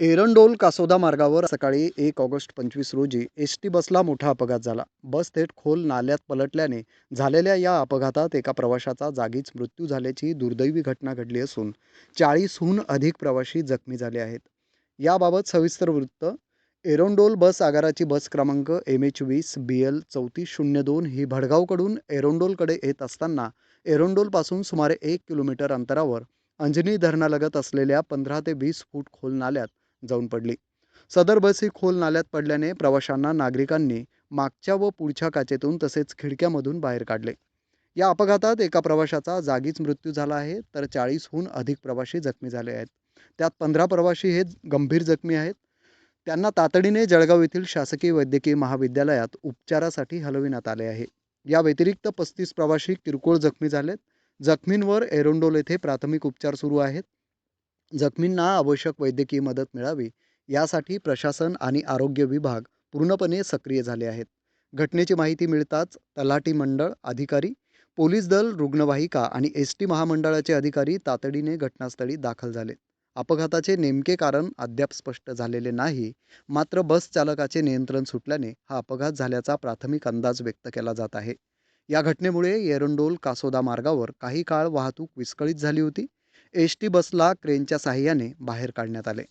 एरंडोल कासोदा मार्गावर सकाळी एक ऑगस्ट पंचवीस रोजी एस टी बसला मोठा अपघात झाला. बस थेट खोल नाल्यात पलटल्याने झालेल्या या अपघातात एका प्रवाशाचा जागीच मृत्यू झाल्याची दुर्दैवी घटना घडली असून चाळीसहून अधिक प्रवाशी जखमी झाले आहेत. याबाबत सविस्तर वृत्त एरोंडोल बस आगाराची बस क्रमांक एम एच वीस बी एल चौतीस शून्य दोन ही भडगावकडून एरोंडोलकडे येत असताना एरोंडोलपासून सुमारे एक किलोमीटर अंतरावर अंजनी धरणालगत असलेल्या पंधरा ते वीस फूट खोल नाल्यात जाऊन पडली. सदर बस ही खोल नाल्यात पडल्याने प्रवाशांना नागरिकांनी मागच्या व पुढच्या काचेतून तसेच खिडक्यामधून बाहेर काढले. या अपघातात एका प्रवाशाचा जागीच मृत्यू झाला आहे तर चाळीसहून अधिक प्रवाशी जखमी झाले आहेत. त्यात पंधरा प्रवाशी हे गंभीर जखमी आहेत. त्यांना तातडीने जळगाव येथील शासकीय वैद्यकीय महाविद्यालयात उपचारासाठी हलविण्यात आले आहे. या व्यतिरिक्त पस्तीस प्रवाशी किरकोळ जखमी झालेत. जखमींवर एरोंडोल येथे प्राथमिक उपचार सुरू आहेत. जखमींना आवश्यक वैद्यकीय मदत मिळावी यासाठी प्रशासन आणि आरोग्य विभाग पूर्णपणे सक्रिय झाले आहेत. घटनेची माहिती मिळताच तलाठी मंडळ अधिकारी पोलीस दल रुग्णवाहिका आणि एस टी महामंडळाचे अधिकारी तातडीने घटनास्थळी दाखल झाले. अपघाताचे नेमके कारण अद्याप स्पष्ट झालेले नाही मात्र बस चालकाचे नियंत्रण सुटल्याने हा अपघात झाल्याचा प्राथमिक अंदाज व्यक्त केला जात आहे. या घटनेमुळे एरंडोल कासोदा मार्गावर काही काळ वाहतूक विस्कळीत झाली होती एस टी बसला क्रेनच्या साहाय्याने बाहेर काढण्यात आले.